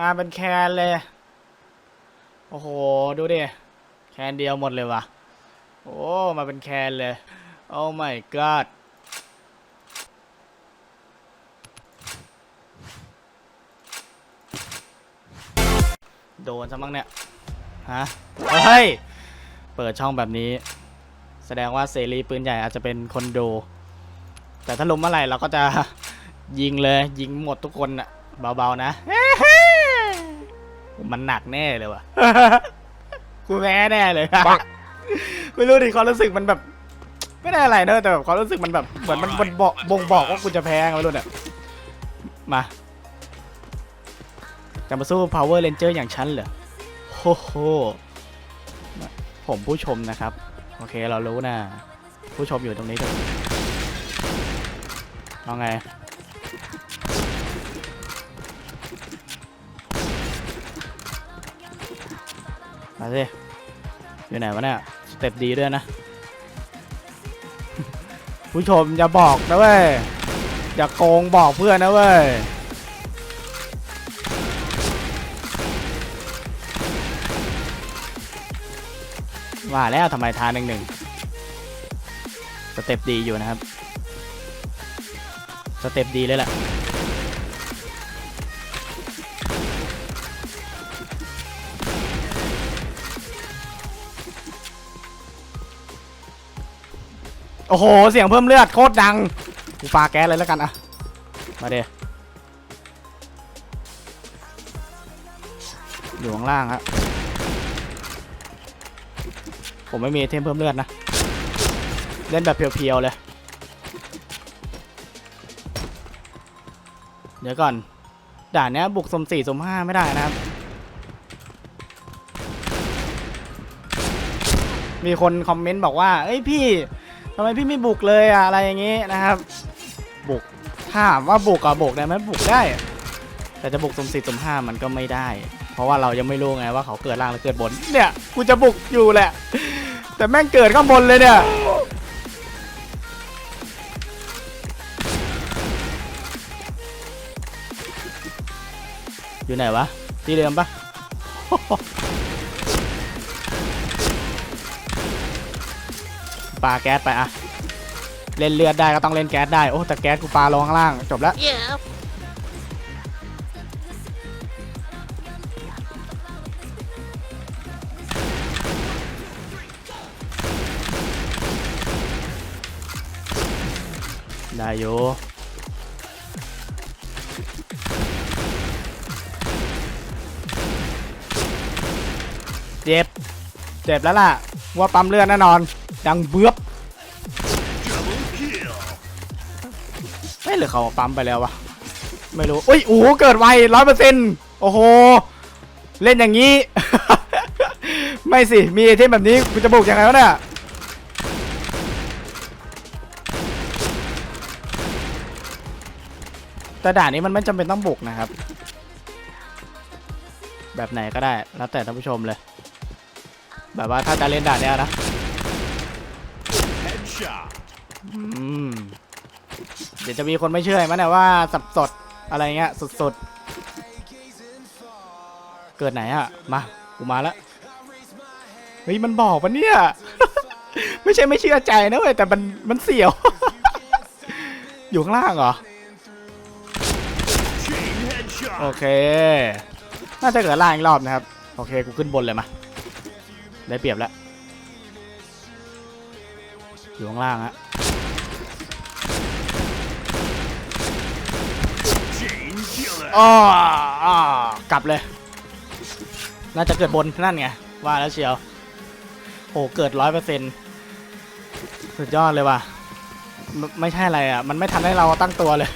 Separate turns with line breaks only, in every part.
มาเป็นแคนเลย โอ้โห ดูดิ แคนเดียวหมดเลยว่ะโอ้ มาเป็นแคนเลย โอ้ my god โดนซะมั้งเนี่ย ฮะ เฮ้ย เปิดช่องแบบนี้ แสดงว่าเสรีปืนใหญ่อาจจะเป็นคนดู แต่ถ้าล้มเมื่อไหร่เราก็จะยิงเลย ยิงหมดทุกคนอะเบาๆนะ มันหนักแน่เลยว่ะ กูแพ้แน่เลยไม่รู้ดิความรู้สึกมันแบบ ไม่ได้อะไรเนอะแต่แบบความรู้สึกมันแบบเหมือนมันมันบอกบ่งบอกว่ากูจะแพ้ไงไม่รู้เนี่ยมาจะมาสู้ Power Ranger อย่างฉันเหรอโอ้โหผมผู้ชมนะครับ โอเคเรารู้นะ ผู้ชมอยู่ตรงนี้ด้วยเอาไง สิอยู่ไหนวะเนี่ยสเต็ปดีด้วยนะ ผู้ชมอย่าบอกนะเว้ย อย่าโกงบอกเพื่อนนะเว้ยว่าแล้วทำไมทานหนึ่งหนึ่งสเต็ปดีอยู่นะครับ สเต็ปดีเลยแหละ โอ้โห เสียงเพิ่มเลือดโคตรดัง กูปาแก๊สเลยแล้วกันอะมาเดอยู่ข้างล่างฮะผมไม่มีเทมเพิ่มเลือดนะ เล่นแบบเพียวๆเลย เดี๋ยวก่อน ด่านเนี้ยบุกสมสี่สมห้าไม่ได้นะครับ มีคนคอมเมนต์บอกว่า เอ้ยพี่ ทำไมพี่ไม่บุกเลยอะอะไรอย่างงี้นะครับ บุกถามว่าบุกอะบุกได้ไหมบุกได้ แต่จะบุกสุ่มสี่สุ่มห้ามันก็ไม่ได้ เพราะว่าเรายังไม่รู้ไงว่าเขาเกิดล่างหรือเกิดบน เนี่ยกูจะบุกอยู่แหละ แต่แม่งเกิดข้างบนเลยเนี่ยอยู่ไหนวะที่เดิมปะ ปาแก๊สไปอะเล่นเลือดได้ก็ต้องเล่นแก๊สได้ โอ้แต่แก๊สกูปาลงข้างล่าง จบแล้ว
Yeah.
ได้อยู่เจ็บ เจ็บแล้วล่ะ ว่าปั๊มเลือดแน่นอน ดังเบือบเฮ้ยหรือเขาปั๊มไปแล้ววะไม่รู้อุ้ยโอ้เกิดไวร้อยเปอร์เซ็นต์โอ้โห เล่นอย่างนี้ ไม่สิ มีไอเทมแบบนี้กูจะบุกยังไงวะเนี่ยแต่ด่านนี้มันไม่จำเป็นต้องบุกนะครับ แบบไหนก็ได้ แล้วแต่ท่านผู้ชมเลย แบบว่าถ้าจะเล่นด่านเนี้ยนะ อืมเดี๋ยวจะมีคนไม่เชื่อมั้ยเนี่ยว่าสับสดอะไรเงี้ยสุดๆ เกิดไหนอะมากูมาแล้วเฮ้ยมันบอกปะเนี่ย ไม่ใช่ไม่เชื่อใจนะเว้ยแต่มันมันเสียว อยู่ข้างล่างเหรอ
Chain headshot.
โอเค น่าจะเกิดล่างอีกรอบนะครับ โอเค กูขึ้นบนเลยมา ได้เปรียบแล้ว อยู่ข้างล่างฮะอ๋ออ้อกลับเลย น่าจะเกิดบนนั่นไง ว่าแล้วเชียวโอ้เกิดร้อยเปอร์เซ็นต์สุดยอดเลยว่ะ ไม่ไม่ใช่อะไรอะ มันไม่ทันให้เราตั้งตัวเลย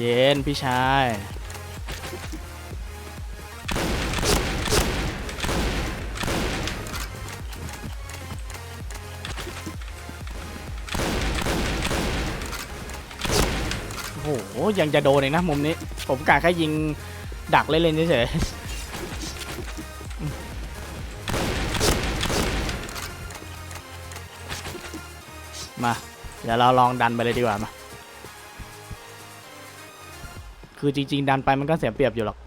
เย็นพี่ชาย โอ้โห ยังจะโดนเองนะมุมนี้ ผมกะแค่ยิงดักเล่นๆเฉยมา เดี๋ยวเราลองดันไปเลยดีกว่ามา คือจริง ๆ ดันไปมันก็เสียเปรียบอยู่หรอก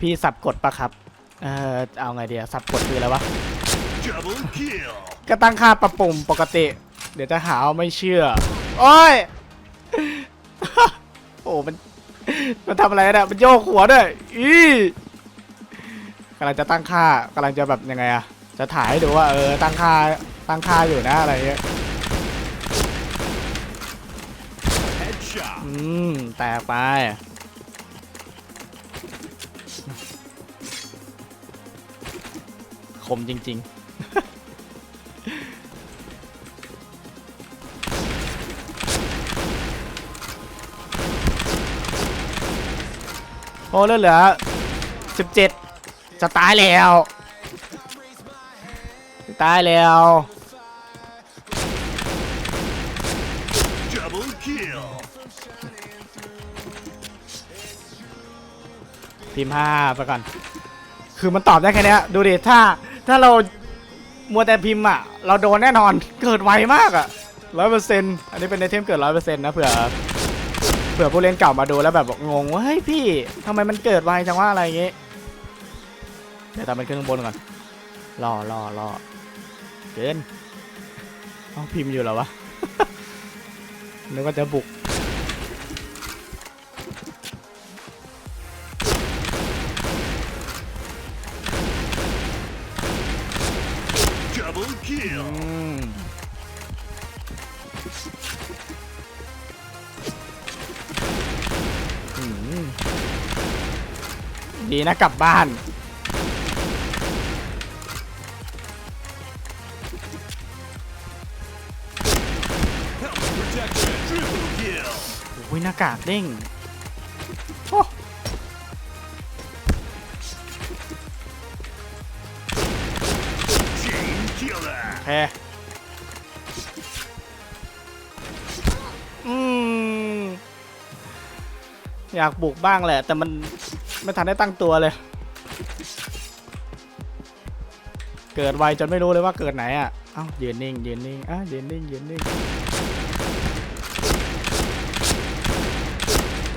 พี่สับกดปะครับ เออเอาไงเดียสับกดคืออะไรวะ
Double kill.
ก็ตั้งค่าปรับปรุงปกติ เดี๋ยวจะหาว่าไม่เชื่อ โอ้ย โอ้ มัน มันทำอะไรเนี่ยมันโยกหัวด้วย อีกำลังจะตั้งค่ากำลังจะแบบยังไงอะจะถ่ายให้ดูว่าเออตั้งค่าตั้งค่าอยู่นะอะไรเงี้ย อืม แตกไป คมจริง ๆ โอ้เลือดเหลือสิบเจ็ดจะตายแล้ว ตายแล้ว พิมพ์ห้าไปก่อน คือมันตอบได้แค่นี้ดูดิถ้า ถ้าเรามัวแต่พิมพ์อะ เราโดนแน่นอนเกิดไวมากอะร้อยเปอร์เซ็นต์อันนี้เป็นไอเทมเกิดร้อยเปอร์เซ็นต์นะเผื่อเผื่อผู้เล่นเก่ามาดูแล้วแบบงงว่าเฮ้ยพี่ทำไมมันเกิดไวจังว่าอะไรอย่างงี้เดี๋ยวทำมันขึ้นข้างบนก่อนรอรอรอเกินต้องพิมพ์อยู่หรอวะนึกว่าจะบุก ดีนะกลับบ้าน
Helmet protection. Triple kill.
โอ้ยหน้ากากเด้ง คอืมอยากบุกบ้างแหละ แต่มันไม่ทันได้ตั้งตัวเลย เกิดไวจนไม่รู้เลยว่าเกิดไหนอะ เอ้ายืนนิ่งยืนนิ่งอะยืนนิ่งยืนนิ่ง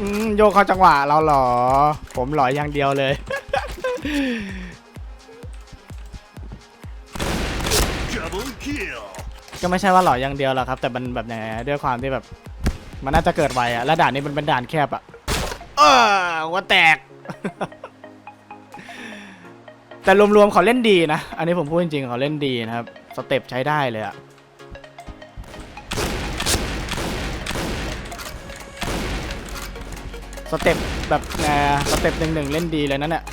อืมโยกเข้าจังหวะเราหรอ ผมหล่ออย่างเดียวเลย ก็ไม่ใช่ว่าหล่ออย่างเดียวหรอกครับ แต่มันแบบยังไงด้วยความที่แบบ มันน่าจะเกิดไวอะแล้วด่านนี้มันเป็นด่านแคบอะเออหัวแตก แต่รวมๆเขาเล่นดีนะ อันนี้ผมพูดจริงๆเขาเล่นดีนะครับ สเต็ปใช้ได้เลยอะสเต็ปแบบไงอะสเต็ปหนึ่งหนึ่งๆเล่นดีเลยนั่นแหละ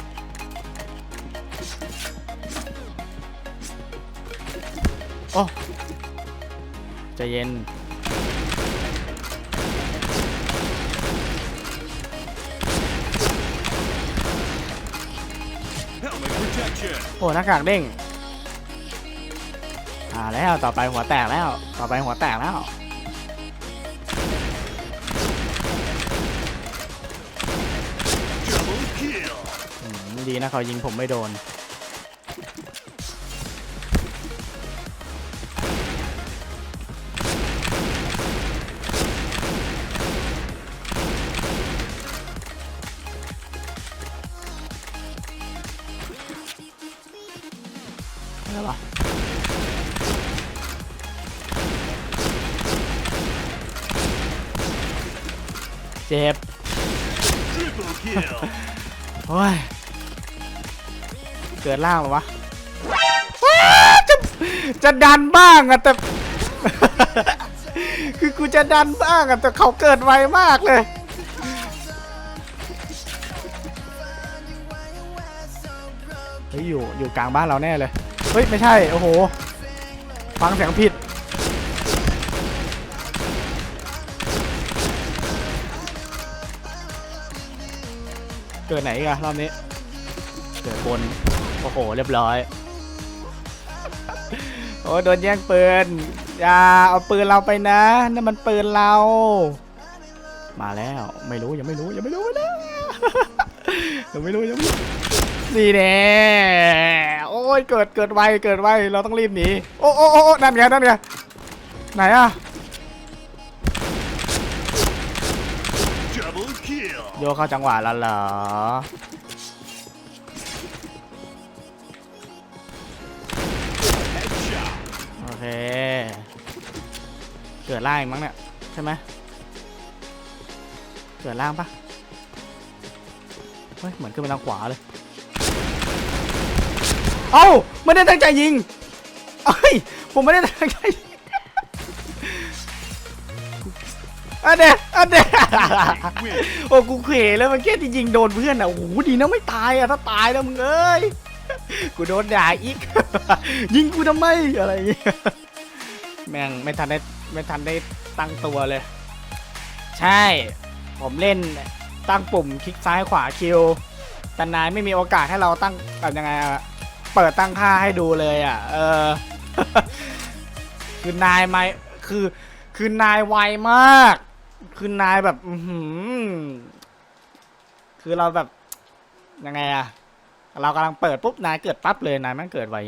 อ้ใจเย็น
Helmet protection.
โอ้หน้ากากเด้งอ่าแล้วต่อไปหัวแตกแล้ว ต่อไปหัวแตกแล้ว
Double kill.
อืมดีนะเขายิงผมไม่โดน จ็บโอ้ยเกิดล่างหรอวะจะจะดันบ้างอะแต่ คือกูจะดันบ้างอะแต่เขาเกิดไวมากเลยเฮ้ยอยู่อยู่กลางบ้านเราแน่เลย เฮ้ย ไม่ใช่ โอ้โห ฟังเสียงผิด เกิดไหนอีกันรอบนี้ เกิดบน โอ้โห เรียบร้อย โอ้โดนแย่งปืน อย่าเอาปืนเราไปนะ นั่นมันปืนเรา มาแล้ว ไม่รู้ยังไม่รู้ยังไม่รู้นะยังไม่รู้ยังไม่รู้นี่แน่โอ้ยเกิดเกิดไวเกิดไวเราต้องรีบหนี โอโอ้โอ้โอ้นั่นไงนั่นไงไหนอะ โยเข้าจังหวะแล้วเหรอ โอเค เกิดล่างอีกมั้งเนี่ย ใช่ไหมเกิดล่างปะเฮ้ย เหมือนขึ้นไปทางขวาเลย เอ้า ไม่ได้ตั้งใจยิงเอ้ย ผมไม่ได้ตั้งใจ อันเนี้ยอันเนี้ย
Win.
โอ้กูเขวแล้วมันแค่ที่ยิงโดนเพื่อนอะโอ้โหดีนะไม่ตายอะถ้าตายแล้วมึงเอ้ยกูโดนด่าอีก ยิงกูทำไมอะไรอย่างเงี้ยแม่งไม่ทันได้ไม่ทันได้ตั้งตัวเลย ใช่ ผมเล่นตั้งปุ่มคลิกซ้ายขวาคิวแต่นายไม่มีโอกาสให้เราตั้งแบบยังไงอะเปิดตั้งค่าให้ดูเลยอะ เออ คือนายไม่คือคือนายไวมาก คือนายแบบ อือหือคือเราแบบ ยังไงอะเรากำลังเปิดปุ๊บนายเกิดปั๊บเลยนายแม่งเกิดไว